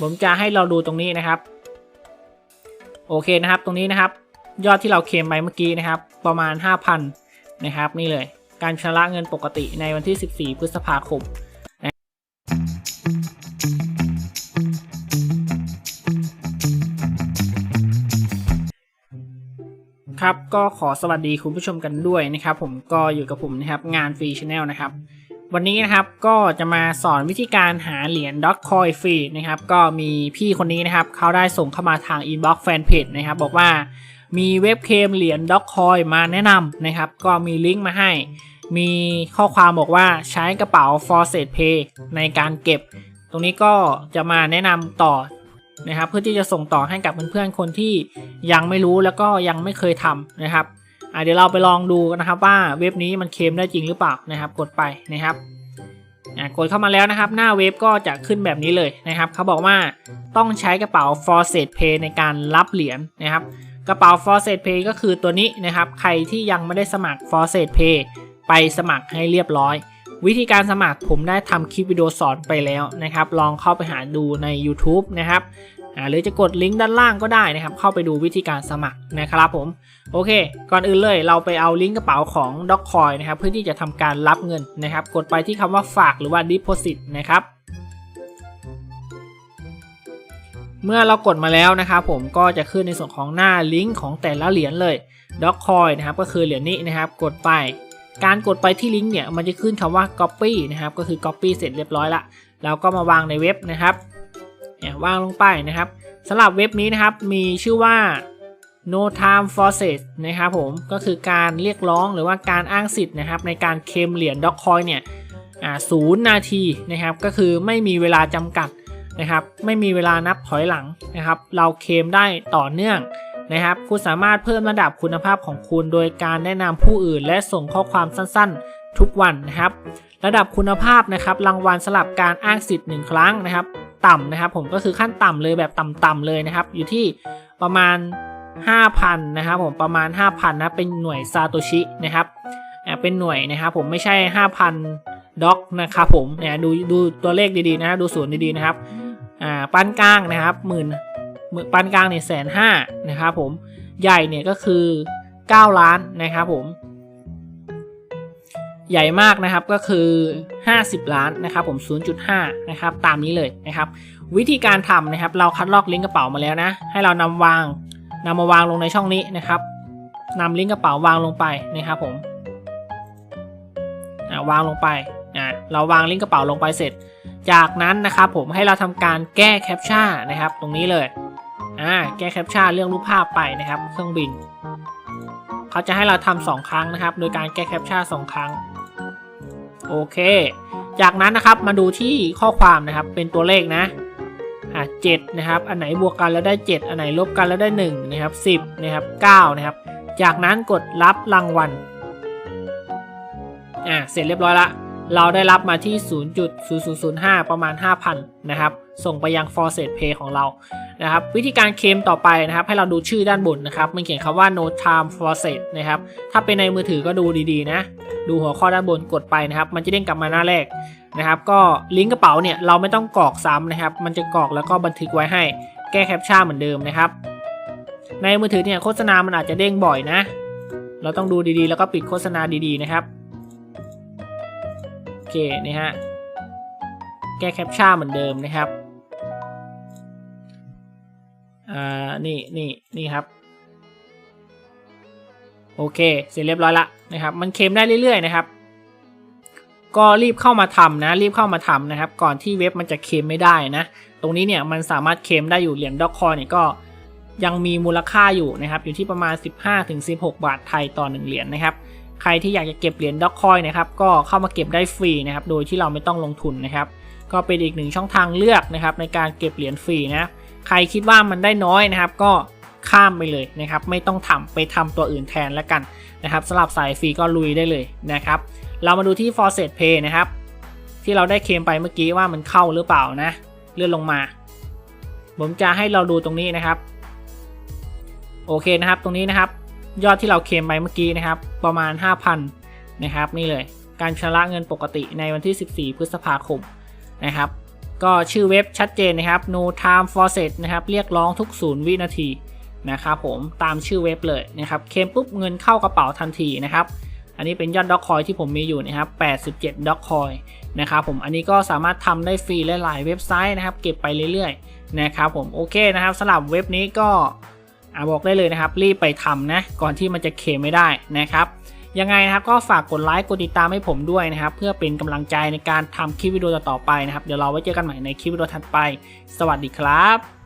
ผมจะให้เราดูตรงนี้นะครับ โอเคนะครับตรงนี้นะครับ ยอดที่เราเคลมไปเมื่อกี้นะครับ ประมาณ 5,000 นะครับ นี่เลยการชำระเงินปกติในวันที่ 14 พฤษภาคมครับก็ขอสวัสดีคุณผู้ชมกันด้วยนะครับ ผมก็อยู่กับผมนะครับงานฟรีชาแนลนะครับ วันนี้นะครับก็จะมาสอนวิธีการหาเหรียญด็อกคอยฟรีนะครับก็มีพี่คนนี้นะครับเขาได้ส่งเข้ามาทางอินบ็อกซ์แฟนเพจนะครับบอกว่ามีเว็บเคมเหรียญด็อกคอยมาแนะนำนะครับก็มีลิงก์มาให้ มีข้อความบอกว่าใช้กระเป๋า f o r s e t Pay ในการเก็บ ตรงนี้ก็จะมาแนะนำต่อนะครับเพื่อที่จะส่งต่อให้กับเพื่อนๆคนที่ยังไม่รู้แล้วก็ยังไม่เคยทำนะครับ อะเดี๋ยวเราไปลองดูกันนะครับว่าเว็บนี้มันเคลมได้จริงหรือเปล่านะครับ กดไปนะครับอะกดเข้ามาแล้วนะครับ หน้าเว็บก็จะขึ้นแบบนี้เลยนะครับเขาบอกว่าต้องใช้กระเป๋า f o r s e t Pay ในการรับเหรียญนะครับ กระเป๋า f o r s e t Pay ก็คือตัวนี้นะครับ ใครที่ยังไม่ได้สมัคร f o r s e t Pay ไปสมัครให้เรียบร้อย วิธีการสมัครผมได้ทำคลิปวิดีโอสอนไปแล้วนะครับ ลองเข้าไปหาดูใน YouTube นะครับ หรือจะกดลิงก์ด้านล่างก็ได้นะครับ เข้าไปดูวิธีการสมัครนะครับผม โอเค ก่อนอื่นเลยเราไปเอาลิงก์กระเป๋าของ d o c c o i n นะครับ เพื่อที่จะทำการรับเงินนะครับ กดไปที่คำว่าฝากหรือว่า Deposit นะครับ เมื่อเรากดมาแล้วนะครับผมก็จะขึ้นในส่วนของหน้าลิงก์ของแต่ละเหรียญเลย d o c c o i n นะครับก็คือเหรียญนี้นะครับ กดไปการกดไปที่ลิงก์เนี่ยมันจะขึ้นคำว่า copy นะครับ ก็คือ copy เสร็จเรียบร้อยละแล้วก็มาวางในเว็บนะครับ เนี่ยวางลงไปนะครับสำหรับเว็บนี้นะครับมีชื่อว่า no time for s e t นะครับผมก็คือการเรียกร้องหรือว่าการอ้างสิทธิ์นะครับในการเคมเหรียญด็อกคอยเนี่ยศูนย์นาทีนะครับก็คือไม่มีเวลาจำกัดนะครับไม่มีเวลานับถอยหลังนะครับ เราเคมได้ต่อเนื่องนะครับคุณสามารถเพิ่มระดับคุณภาพของคุณโดยการแนะนำผู้อื่น และส่งข้อความสั้นๆ ทุกวันนะครับ ระดับคุณภาพนะครับรางวัลสลับการอ้างสิทธิ์หนึ่งครั้งนะครับ ต่ำนะครับ ผมก็คือขั้นต่ำเลยแบบต่ำๆเลยนะครับ อยู่ที่ประมาณ 5,000 นะครับ ผมประมาณ 5,000นะเป็นหน่วยซาโตชินะครับเป็นหน่วยนะครับ ผมไม่ใช่ 5,000ด็อกนะครับผมเนี่ยดูดูตัวเลขดีๆนะดูศูนย์ดีๆนะครับอ่าปานกลางนะครับหมื่นหมื่นปานกลางเนี่ยแสนห้านะครับผมใหญ่เนี่ยก็คือ 9 ล้านนะครับผม ใหญ่มากนะครับก็คือ 50 ล้านนะครับผม 0.5 นะครับตามนี้เลยนะครับ วิธีการทำนะครับ เราคัดลอกลิงก์กระเป๋ามาแล้วนะ ให้เรานำวางนำมาวางลงในช่องนี้นะครับนำลิงก์กระเป๋าวางลงไปนะครับผมอ่าวางลงไปอ่าเราวางลิงก์กระเป๋าลงไปเสร็จ จากนั้นนะครับผมให้เราทำการแก้แคปชั่นนะครับ ตรงนี้เลยอ่าแก้แคปชั่นเรื่องรูปภาพไปนะครับ เครื่องบิน เขาจะให้เราทำสองครั้งนะครับ โดยการแก้แคปชั่นสองครั้ง โอเค จากนั้นนะครับมาดูที่ข้อความนะครับเป็นตัวเลขนะอะเจ็ดนะครับ อันไหนบวกกันแล้วได้ 7 อันไหนลบกันแล้วได้1นะครับ10นะครับ9นะครับ จากนั้นกดรับรางวัลอะเสร็จเรียบร้อยละ เราได้รับมาที่ 0.0005 ประมาณ 5,000 นะครับ ส่งไปยัง f o r s e t Pay ของเรา นะครับ วิธีการเคลมต่อไปนะครับ ให้เราดูชื่อด้านบนนะครับ มันเขียนคำว่า no time f o r s e t นะครับ ถ้าเป็นในมือถือก็ดูดีๆนะ ดูหัวข้อด้านบนกดไปนะครับ มันจะเด้งกลับมาหน้าแรกนะครับ ก็ลิงก์กระเป๋าเนี่ยเราไม่ต้องกรอกซ้ำนะครับ มันจะกรอกแล้วก็บันทึกไว้ให้ แก้แคปชั่นเหมือนเดิมนะครับ ในมือถือเนี่ยโฆษณามันอาจจะเด้งบ่อยนะ เราต้องดูดีๆ แล้วก็ปิดโฆษณาดีๆนะครับ เคนี่ฮะ แก้แคปชั่นเหมือนเดิมนะครับ อ่า นี่นี่นี่ครับ โอเค เสร็จเรียบร้อยละนะครับ มันเค็มได้เรื่อยๆนะครับ ก็รีบเข้ามาทำนะ รีบเข้ามาทำนะครับ ก่อนที่เว็บมันจะเคลมไม่ได้นะ ตรงนี้เนี่ยมันสามารถเคลมได้อยู่เหรียญด็อกคอยเนี่ยก็ยังมีมูลค่าอยู่นะครับ อยู่ที่ประมาณ 15-16 บาทไทยต่อ 1 เหรียญนะครับ ใครที่อยากจะเก็บเหรียญด็อกคอยนะครับก็เข้ามาเก็บได้ฟรีนะครับโดยที่เราไม่ต้องลงทุนนะครับ ก็เป็นอีกหนึ่งช่องทางเลือกนะครับในการเก็บเหรียญฟรีนะใครคิดว่ามันได้น้อยนะครับ ก็ข้ามไปเลยนะครับ ไม่ต้องทำไปทำตัวอื่นแทนแล้วกันนะครับสำหรับสายฟรีก็ลุยได้เลยนะครับ เรามาดูที่ f o r s e t Pay นะครับ ที่เราได้เคลมไปเมื่อกี้ว่ามันเข้าหรือเปล่านะ เลื่อนลงมา ผมจะให้เราดูตรงนี้นะครับ โอเคนะครับ ตรงนี้นะครับ ยอดที่เราเคลมไปเมื่อกี้นะครับ ประมาณ 5,000 นะครับ นี่เลย การชำระเงินปกติในวันที่ 14 พฤษภาคมนะครับ ก็ชื่อเว็บชัดเจนนะครับ no time for set นะครับ เรียกร้องทุกศูนย์วินาทีนะครับผมตามชื่อเว็บเลยนะครับ เคลมปุ๊บเงินเข้ากระเป๋าทันทีนะครับอันนี้เป็นยอดด็อกคอยที่ผมมีอยู่นะครับ 87ด็อกคอยนะครับผม อันนี้ก็สามารถทำได้ฟรีหลาย ๆ เว็บไซต์นะครับ เก็บไปเรื่อย ๆ นะครับผม โอเคนะครับสำหรับเว็บนี้ก็ อ่าบอกได้เลยนะครับ รีบไปทำนะ ก่อนที่มันจะเคมไม่ได้นะครับยังไงนะครับก็ฝากกดไลค์กดติดตามให้ผมด้วยนะครับ เพื่อเป็นกำลังใจในการทำคลิปวิดีโอต่อไปนะครับ เดี๋ยวเราไว้เจอกันใหม่ในคลิปวิดีโอถัดไป สวัสดีครับ